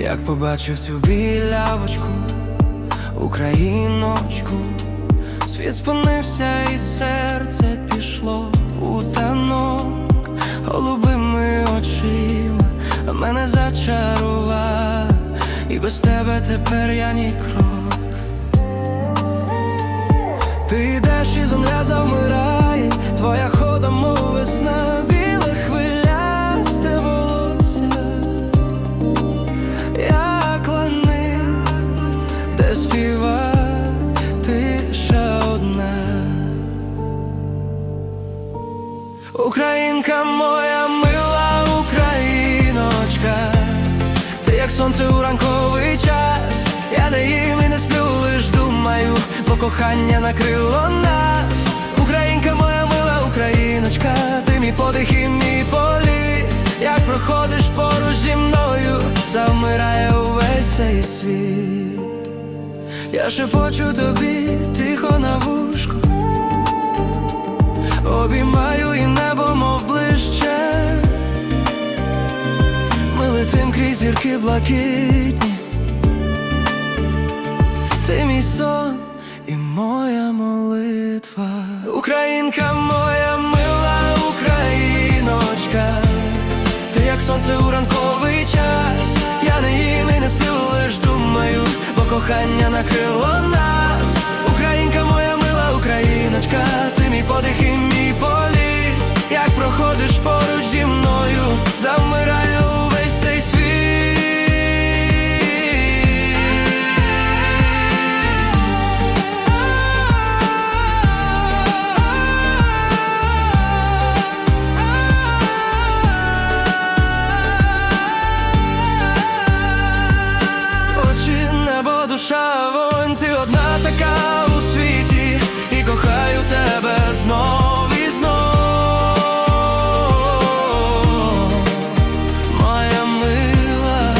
Як побачив цю білявочку, Україночку, світ спинився і серце пішло у танок голубими очима, мене зачарував, і без тебе тепер я ні крок. Українка моя мила україночка, ти як сонце у ранковий час, я не їм і не сплю, лиш думаю, бо кохання накрило нас. Українка моя мила україночка, ти мій подих і мій політ, як проходиш поруч зі мною, завмирає увесь цей світ. Я шепочу тобі тихо на вушко, обіймаю зірки блакитні. Ти мій сон і моя молитва. Українка моя мила україночка. Ти як сонце у ранковий час. Я не їм і не сплю, лиш думаю, бо кохання накрило нас. душа вонь, ти одна така у світі, і кохаю тебе знов і знов, моя мила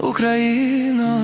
Україночка.